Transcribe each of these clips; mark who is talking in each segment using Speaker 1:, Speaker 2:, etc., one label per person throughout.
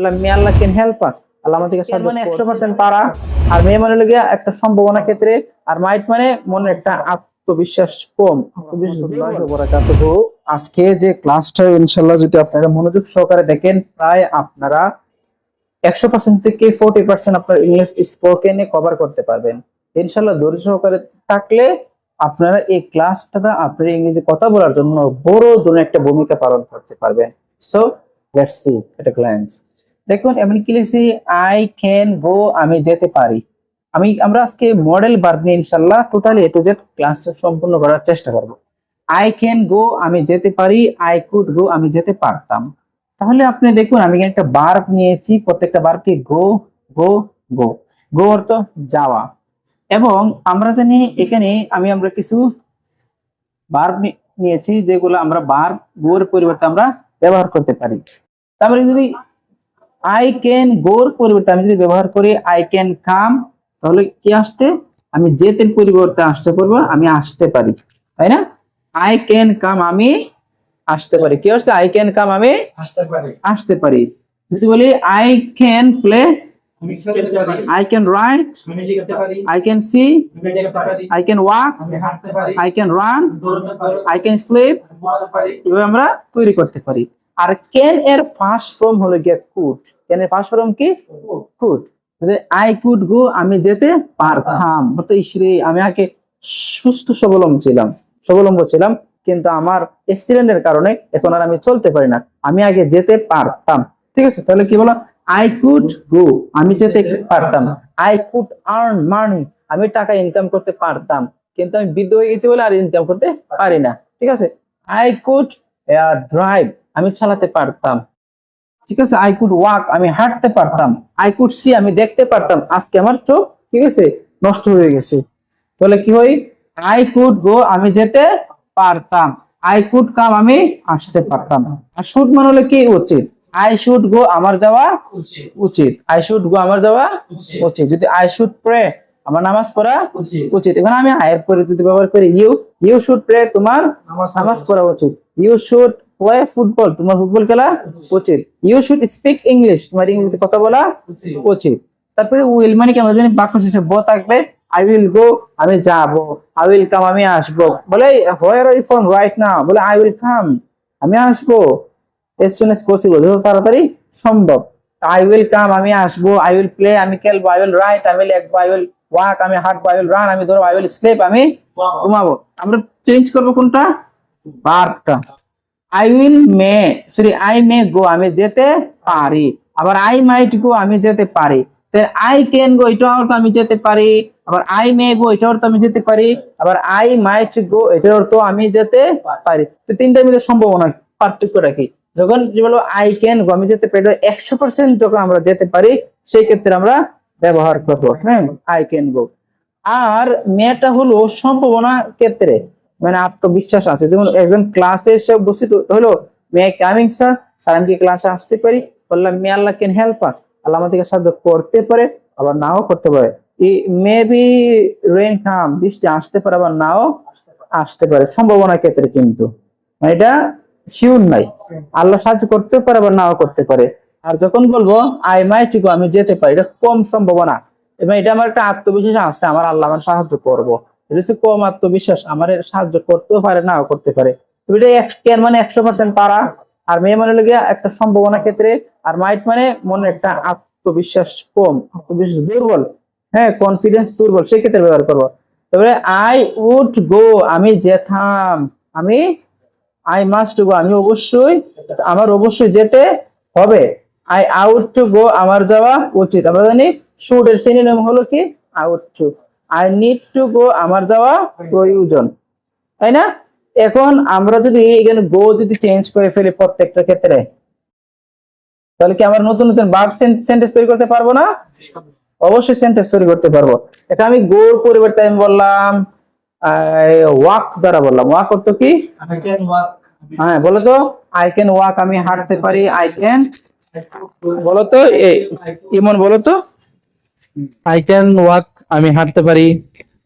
Speaker 1: বললাম মে Allah can help us আল্লাহ আমাদেরকে সাহায্য মানে পারা। আর মেয়ে মানে লেগে একটা সম্ভাবনা ক্ষেত্রে আর মাইট মানে মনে একটা আত্মবিশ্বাস কম। আজকে যে ক্লাসটা ইনশাল্লাহ যদি আপনারা মনোযোগ সহকারে দেখেন প্রায় আপনারা একশো পার্সেন্ট থেকে ফোর্টি পার্সেন্ট আপনার ইংলিশ স্পোকেনে কভার করতে পারবেন। ইনশাল্লাহ ধৈর্য সহকারে থাকলে আপনারা এই ক্লাসটা আপনার ইংরেজি কথা বলার জন্য বড় ধরনের একটা ভূমিকা পালন করতে পারবেন। সো লেটস সি এটা গ্ল্যান্স দেখুন, এমন কি লিখছি আই ক্যান গো আমি যেতে পারি। আমি, আমরা আজকে মডেল ভার্ব নিয়ে ইনশাল্লাহ টোটালি এ টু জেড ক্লাসটা সম্পূর্ণ করার চেষ্টা করব। আই ক্যান গো আমি যেতে পারি। আই কুড গো আমি যেতে পারতাম। তাহলে আপনি দেখুন, আমি একটা বার্ব নিয়েছি, প্রত্যেকটা বার্বকে গো গো গো গো অর্থ যাওয়া। এবং আমরা জানি এখানে আমি, আমরা কিছু বার্ব নিয়েছি, যেগুলো আমরা বার্ব গোর পরিবর্তে আমরা ব্যবহার করতে পারি। তারপরে যদি আই ক্যান গোর পরিবর্তে আমি যদি ব্যবহার করি আই ক্যান কাম তাহলে কি আসতে আমি যেতে পরিবর্তে আসতে পারব আমি আসতে পারি তাই না আই ক্যান কাম আমি আসতে পারি কি হচ্ছে আই ক্যান কাম আমি
Speaker 2: আসতে পারি
Speaker 1: আসতে পারি যদি বলি I can play I can write I can see I can walk I can run I can sleep এভাবে আমরা তৈরি করতে পারি আর ক্যান এর ফার্স্ট ফর্ম হলো গিয়ে কুড ক্যান এর ফার্স্ট ফর্ম কি? কুড আই কুড গো আমি যেতে পারতাম। ইসরে আমি আগে সুস্থ, সবলম্ব ছিলাম। সবলম্ব ছিলাম, কিন্তু আমার অ্যাক্সিডেন্টের কারণে এখন আর আমি চলতে পারি না। আমি আগে যেতে পারতাম। ঠিক আছে? তাহলে কি বলো? আই কুড গো আমি যেতে পারতাম। আই কুড আর্ন মানি আমি টাকা ইনকাম করতে পারতাম। কিন্তু আমি বৃদ্ধ হয়ে গেছি বলে আর ইনকাম করতে পারি না। ঠিক আছে? আই কুড ড্রাইভ আমি চালাতে পারতাম। ঠিক আছে আই কুড ওয়াক আমি হাঁটতে পারতাম। আই কুড সি আমি দেখতে পারতাম। আজকে আমার চোখ ঠিক আছে নষ্ট হয়ে গেছে। তাহলে কি হয়? আই কুড গো আমি যেতে পারতাম। আই কুড কাম আমি আসতে পারতাম। আর শুড মানে হলে কি? উচিত। আই শুড গো আমার যাওয়া
Speaker 2: উচিত।
Speaker 1: আই শুড গো আমার যাওয়া
Speaker 2: উচিত।
Speaker 1: উচিত। যদি আই শুড প্রে আমার নামাজ পড়া
Speaker 2: উচিত।
Speaker 1: এখানে আমি আয়ের পরে যদি ব্যবহার করি ইউ ইউ শুড প্রে তোমার
Speaker 2: নামাজ
Speaker 1: পড়া উচিত। ইউ শুড প্লে ফুটবল তোমার ফুটবল খেলা উচিত। ইউ শুড স্পিক ইংলিশ তোমার ইংরেজিতে কথা বলা
Speaker 2: উচিত।
Speaker 1: তারপরে উইল মানে কি? আমরা জানি বাক্য শেষে ব থাকবে। আই উইল গো আমি যাব। আই উইল কাম আমি আসব। বলে where are you from right now বলে আই উইল কাম আমি আসব। এস সুন এস পসিবল যত তাড়াতাড়ি সম্ভব। আই উইল কাম আমি আসব। আই উইল প্লে আমি খেলব। আই উইল রাইট আমি লিখব। আই উইল ওয়াক আমি হাঁটবো আই উইল রান আমি ধরবো আই উইল স্লিপ আমি ঘুমাবো। আমরা চেঞ্জ করব কোনটা? বার্বটা I will may sorry I may go আমি যেতে পারি। আবার আই মাইট গো আমি যেতে পারি। আই ক্যান গো এটা অর্থ আমি যেতে পারি। আবার আই মে গো এটা অর্থ আমি যেতে পারি। আবার আই মাইট গো এটার অর্থ আমি যেতে পারি। তো তিনটার মধ্যে সম্ভাবনা পার্থক্যটা কি যখন যে বলব আই ক্যান গো আমি যেতে পারি একশো পার্সেন্ট যখন আমরা যেতে পারি সেই ক্ষেত্রে আমরা ব্যবহার করব হ্যাঁ? আই ক্যান গো আর মেয়েটা হলো সম্ভাবনা ক্ষেত্রে মানে আত্মবিশ্বাস আছে। যেমন একজন ক্লাসে এসে উপস্থিত হলো মে কামিং স্যার স্যার, আমি কি ক্লাসে আসতে পারি? বললাম মে আল্লাহ ক্যান হেল্প আস আল্লাহ আমাদেরকে সাহায্য করতে পারে, আবার নাও করতে পারে। মে বি রেন কাম বৃষ্টি আসতে পারে, আবার নাও আসতে পারে। সম্ভাবনা ক্ষেত্রে কিন্তু। মানে এটা শিওর নাই। আল্লাহ সাহায্য করতে পারে, আবার নাও করতে পারে। আর যখন বলব আই মাইট গো আমি যেতে পারি, এটা কম সম্ভাবনা। এবং এটা আমার একটা আত্মবিশ্বাস আছে, আমার আল্লাহ আমার সাহায্য করব। এটা হচ্ছে কম আত্মবিশ্বাস, আমার সাহায্য করতেও পারে, নাও করতে পারে। এটা মানে একশো পার্সেন্ট পারা? আর মেয়ে মানে লেগে একটা সম্ভাবনা ক্ষেত্রে, আর মাইট মানে মনে একটা আত্মবিশ্বাস কম, আত্মবিশ্বাস দুর্বল। হ্যাঁ কনফিডেন্স দুর্বল, সেই ক্ষেত্রে ব্যবহার করব। তারপরে আই উড গো, আমি যেতাম। আমি, আই মাস্ট গো, আমি অবশ্যই, আমার অবশ্যই যেতে হবে। আই আউট টু গো আমার যাওয়া উচিত। আমরা জানি শুড এর সিনোনিম হলো কি? Ought to I need to go আমার যাওয়া প্রয়োজন। তাই না? এখন আমরা যদি এখানে গো যদি চেঞ্জ করে ফেলি প্রত্যেকটা ক্ষেত্রে তাহলে কি আমরা নতুন নতুন বার্ড সেন্টেন্স তৈরি করতে পারব না? অবশ্যই সেন্টেন্স তৈরি করতে পারব। এটা আমি গোর পরিবর্তে আমি বললাম ওয়াক দ্বারা বললাম। ওয়াক অর্থ কি? হ্যাঁ বলো তো। আই ক্যান ওয়াক আমি হাঁটতে পারি। আই ক্যান বলো তো এ- ইমন বলো তো
Speaker 3: আই ক্যান ওয়াক আমি হাঁটতে পারি।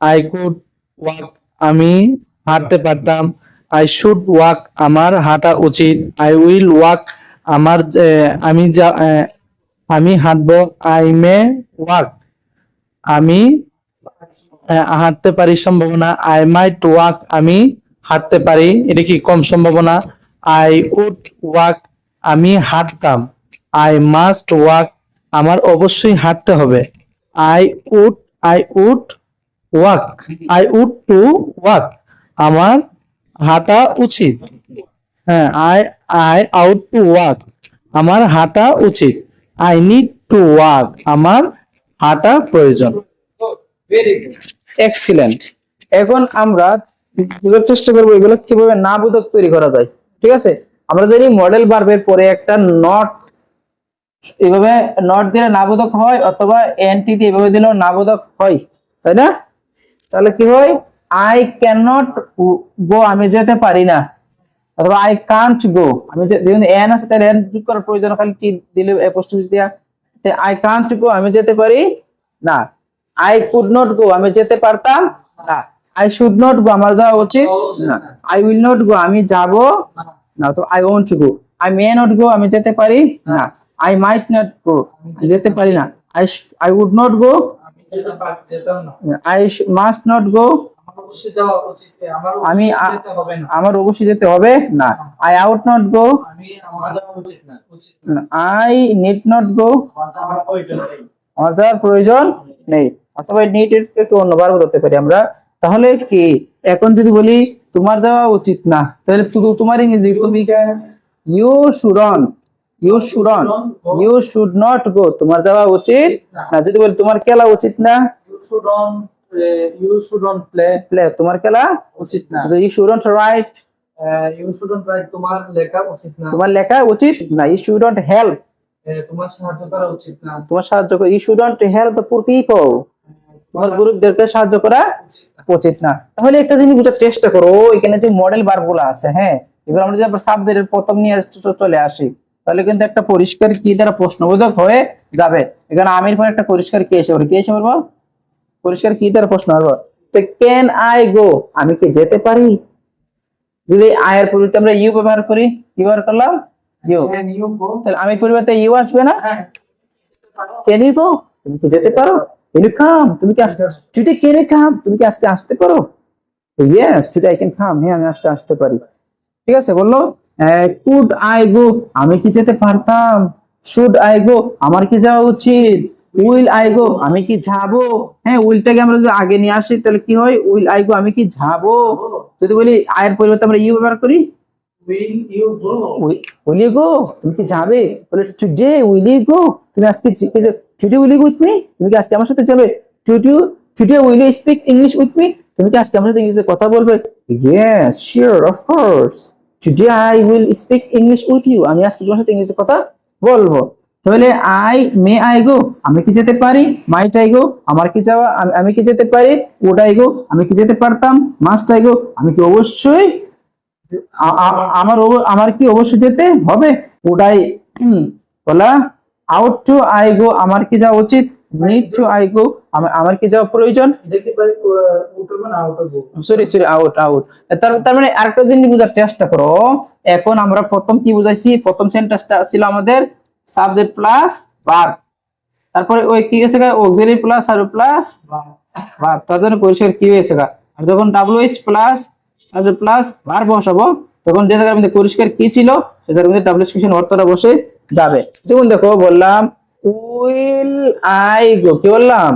Speaker 3: আই কুড ওয়াক আমি হাঁটতে পারতাম। আই শুড ওয়াক আমার হাঁটা উচিত। আই উইল ওয়াক আমার আমি যা আমি হাঁটবো। আই মে ওয়াক আমি হাঁটতে পারি সম্ভাবনা। আই মাইট ওয়াক আমি হাঁটতে পারি। এটা কি কম সম্ভাবনা? আই উড ওয়াক আমি হাঁটতাম। আই মাস্ট ওয়াক আমার অবশ্যই হাঁটতে হবে। I would I would walk I would to walk আমার হাঁটা উচিত। হ্যাঁ I I ought to walk আমার হাঁটা উচিত। আই নিড টু ওয়াক আমার হাঁটা প্রয়োজন।
Speaker 1: এক্সিলেন্ট এখন আমরা বোঝার চেষ্টা করব এগুলো কীভাবে না বোধক তৈরি করা যায়। ঠিক আছে? আমরা জানি মডেল বার্বের পরে একটা নট এভাবে নট দিলে নাবোধক হয় অথবা এনটি দিয়ে এভাবে দিলেও নাবোধক হয়, তাই না? তাহলে কি হয়? আই ক্যান নট গো আমি যেতে পারি না। অথবা আই কান্ট গো আমি যে- যেহেতু এন আছে, তাহলে এন যোগ করার প্রয়োজন, খালি টি দিলে পোস্ট দিয়া আই কান্ট গো আমি যেতে পারি না। আই কুড নট গো আমি যেতে পারতাম না। আই শুড নট গো আমার যাওয়া উচিত না। আই উইল নট গো আমি যাব না। তো I won't go I may not go আমি যেতে পারি না। আই মাইট নট গো যেতে পারি না। I I would not go. I must not go আমি। আমার অবশ্যই যেতে হবে না। I ought not go. I need not go
Speaker 2: আমার প্রয়োজন নেই।
Speaker 1: আমার যাওয়ার প্রয়োজন নেই। অথবা নিড একটু অন্যবার ধরতে পারি আমরা। তাহলে কি? এখন যদি বলি তোমার যাওয়া উচিত না তাহলে তোমার ইংরেজি তুমি you shouldn't you shouldn't you should not go তোমার যাওয়া উচিত না। যদি বলি তোমার খেলা উচিত না?
Speaker 2: Uh.
Speaker 1: প্লে তোমার খেলা
Speaker 2: উচিত না।
Speaker 1: ইউ শুডন্ট রাইট
Speaker 2: Uh, তোমার লেখা উচিত না।
Speaker 1: তোমার লেখা উচিত না। ইউ শুডন্ট হেল্প
Speaker 2: Uh, তোমার সাহায্য করা উচিত না।
Speaker 1: তোমার সাহায্য করে you shouldn't help the poor people তোমার গ্রুপদেরকে সাহায্য করা উচিত না। তাহলে একটা জিনিস বোঝার চেষ্টা করো। এখানে যে মডেল বারগুলো আছে হ্যাঁ? এবার আমরা যদি সাবজেক্টের প্রথম নিয়ে চলে আসি। তাহলে কিন্তু একটা পরিষ্কার কি দ্বারা প্রশ্নবোধক হয়ে যাবে? এখানে আমির পর একটা পরিষ্কার কি এসে কি এসে পড়ব? পরিষ্কার কি দ্বারা প্রশ্ন আসব তো ক্যান আই গো আমি কি যেতে পারি? যদি আয়ের পরিবর্তে আমরা ইউ ব্যবহার করি কি ব্যবহার করলাম? ইউ? তাহলে আমি পরিবর্তে ইউ আসবে না। ক্যান ইউ গো তুমি কি যেতে পারো? ক্যান ইউ কাম তুমি কি টুডে ক্যান ইউ কাম তুমি কি আজকে আসতে পারো? Yes today I can come হ্যাঁ আমি আজকে আসতে পারি। ঠিক আছে বলল? কুড আই গো আমি কি যেতে পারতাম? শুড আই গো আমার কি যাওয়া উচিত? উইল আই গো আমি কি যাব? হ্যাঁ উইলটাকে আমরা যদি আগে নিয়ে আসি তাহলে কি হয়? উইল আই গো আমি কি যাব? যদি বলি আয়ের পরিবর্তে আমরা ইউ ব্যবহার করি।
Speaker 2: Will you go?
Speaker 1: Will you go তুমি কি যাবে? বলে টুডে উইল ইউ গো তুমি আজকে today will you with me তুমি কি আজকে আমার সাথে যাবে? Today today will you speak English with me তুমি কি আজকে আমার সাথে ইংলিশে কথা বলবে? Yes sure of course today I will speak English with you আমি আজকে তোমার সাথে ইংলিশে কথা বলব। তাহলে আই মে আই গো আমি কি যেতে পারি? মাইট আই গো আমার কি যাওয়া? আমি- কি যেতে পারি? ওড আই গো আমি কি যেতে পারতাম? মাস্ট আই গো আমি কি অবশ্যই আমার আমার কি অবশ্যই যেতে হবে? ওটাই বলা আউট টু আই গো আমার কি যাওয়া উচিত? নিড টু আই গো আমার কি যাওয়া প্রয়োজন? সরি সরি আউট আউট তার মানে আরেকটা জিনিস বোঝার চেষ্টা করো। এখন আমরা প্রথম কি বুঝাইছি? প্রথম সেন্টেন্সটা ছিল আমাদের সাবজেক্ট প্লাস ভার্ব তারপরে ওই কি গেছে অক্সিলারি প্লাস আর প্লাস ভার্ব তার জন্য পরিষ্কার কি হয়েছে? আর যখন W H plus subject plus verb বসাবো তখন যে জায়গার মধ্যে পরিষ্কার কি ছিল সে জায়গার মধ্যে ডাব্লিউ অর্থটা বসে যাবে। যেমন দেখো বললাম উইল আই গো কি বললাম?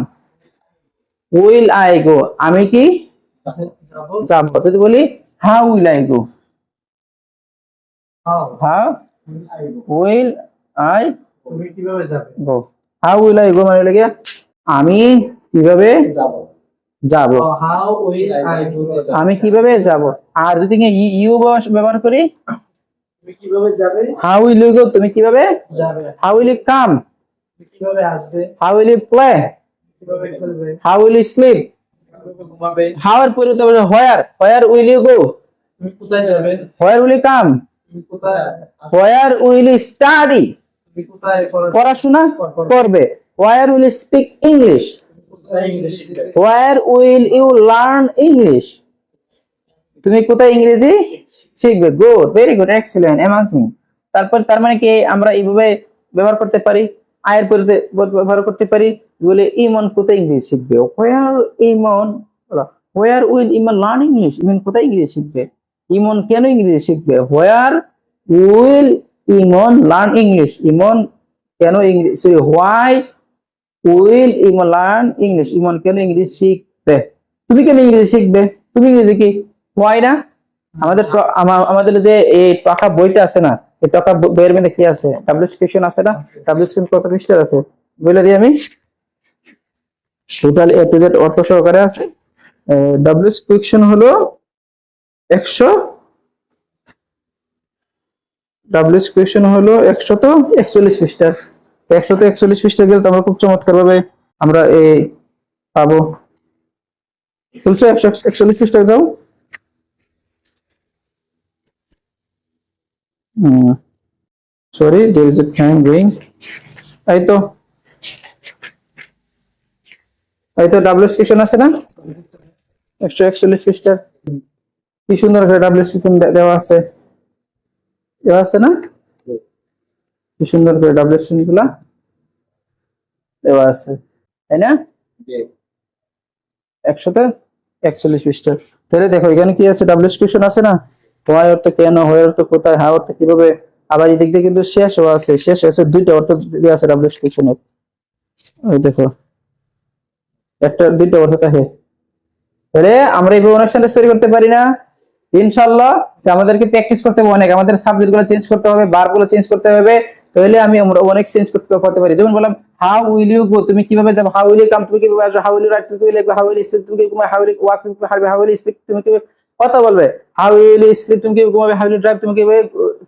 Speaker 1: উইল আই গো আমি কি?
Speaker 2: যাব।
Speaker 1: যদি বলি how will I go?
Speaker 2: How. Go
Speaker 1: will I go. How will I go মানে আমি কীভাবে
Speaker 2: যাব।
Speaker 1: আমি কীভাবে যাব? আর যদি ইউ ব্যবহার করি হাউ উইল ইউ গো তুমি কীভাবে
Speaker 2: যাবে।
Speaker 1: How will you come? How will you play how will you sleep how এর পরিবর্তে where where will you go
Speaker 2: কোথায় যাবে?
Speaker 1: Where will you come where will you study
Speaker 2: পড়াশোনা
Speaker 1: করবে? Where will you speak English where will you learn English তুমি কোথায় ইংরেজি শিখবে? Good very good excellent amazing তারপর তার মানে কি আমরা এইভাবে ব্যবহার করতে পারি? আয়ের ব্যবহার করতে পারি। বলে ইমন কোথায় ইংরেজি শিখবে? Where Emon? Where will Emon learn English Emon কোথায় ইংরেজি শিখবে? ইমন কেন ইংরেজি শিখবে? Where will Emon learn English Emon কেন ইংরেজি sorry why will Emon learn English Emon কেন ইংরেজি শিখবে? তুমি কেন ইংরেজি শিখবে? তুমি ইংরেজি কি? হোয়াই না? আমাদের আমাদের যে এই টাকা বইটা আছে না এই টাকা বইয়ের মধ্যে কি আছে? আছে না? কত পৃষ্ঠার আছে? বলে দিই আমি। টোটাল এ টু জেড অর্থ সহকারে আছে। হলো একশো। হলো একশত একচল্লিশ পৃষ্ঠার তো একশত একচল্লিশ পৃষ্ঠা গেলে তো আমরা খুব চমৎকার ভাবে আমরা এই পাবো। একচল্লিশ পৃষ্ঠা যাও sorry there is a time going. এই তো এই তো আছে না? একশো একচল্লিশ পৃষ্ঠার কি সুন্দর করে ডাব্লিউএস কোয়েশ্চেন দেওয়া আছে। দেওয়া আছে না? কি সুন্দর করে ডাব্লিউএসগুলা দেওয়া আছে। তাই না? একশোতে একচল্লিশ পৃষ্ঠা তাহলে দেখো এখানে কি আছে? ডাব্লিউএস কোয়েশ্চেন আছে না? হোয়াই অর্থ কেন হোয়াই অর্থ কোথায় হাই অর্থ কীভাবে? আবার এদিক দিয়ে কিন্তু শেষ হওয়া আছে, শেষ আছে, দুইটা অর্থ আছে ডাব্লিউএস কোয়েশ্চেনের ওই দেখো, একটা, দুইটা অর্থ থাকে। তাহলে আমরা এইভাবে অনেক সেন্টেন্স তৈরি করতে পারি না। ইনশাল্লাহ আমাদেরকে প্র্যাকটিস করতে হবে অনেক। আমাদের সাবজেক্টগুলো চেঞ্জ করতে হবে বারগুলো চেঞ্জ করতে হবে, তাহলে আমি আমরা অনেক চেঞ্জ করতে করতে পারি। যেমন বললাম হাউ উইল ইউ গো তুমি কীভাবে যাবে? হাউ উইল ইউ কাম তুমি কীভাবে আসবে? হাউ উইল রাইট তুমি কীভাবে লিখবে? হাউ উইল স্লিপ তুমি কীভাবে হাউ উইল ওয়াক তুমি কীভাবে হাউ উইল স্পিক তুমি কীভাবে কথা বলবে। হাউ উইল স্লিপ তুমি কীভাবে ঘুমাবে? হাউ উইল ড্রাইভ তুমি কীভাবে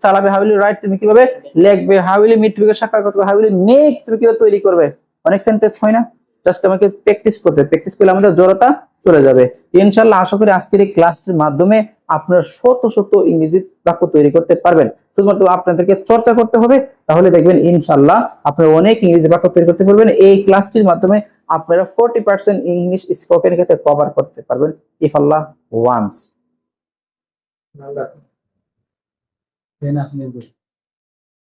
Speaker 1: চালাবে? হাউ উইল রাইট তুমি কীভাবে লিখবে? হাউ উইল মিট তুমি সাক্ষাৎ করবে হাউ উইল মেক তুমি কীভাবে তৈরি করবে? অনেক সেন্টেন্স হয় না? জাস্ট আমাকে প্র্যাকটিস করতে প্র্যাকটিস করলে আমাদের জড়তা চলে যাবে। ইনশাল্লাহ আশা করি আজকের এই ক্লাসটির মাধ্যমে আপনারা শত শত ইংরেজি বাক্য তৈরি করতে পারবেন। শুধুমাত্র আপনাদেরকে চর্চা করতে হবে। তাহলে দেখবেন ইনশাল্লাহ আপনারা অনেক ইংরেজি বাক্য তৈরি করতে পারবেন। এই ক্লাসটির মাধ্যমে আপনারা ফোরটি পার্সেন্ট ইংলিশ স্পোকেন ক্ষেত্রে কভার করতে পারবেন। If Allah wants
Speaker 2: Un abrazo. Ven haciendo.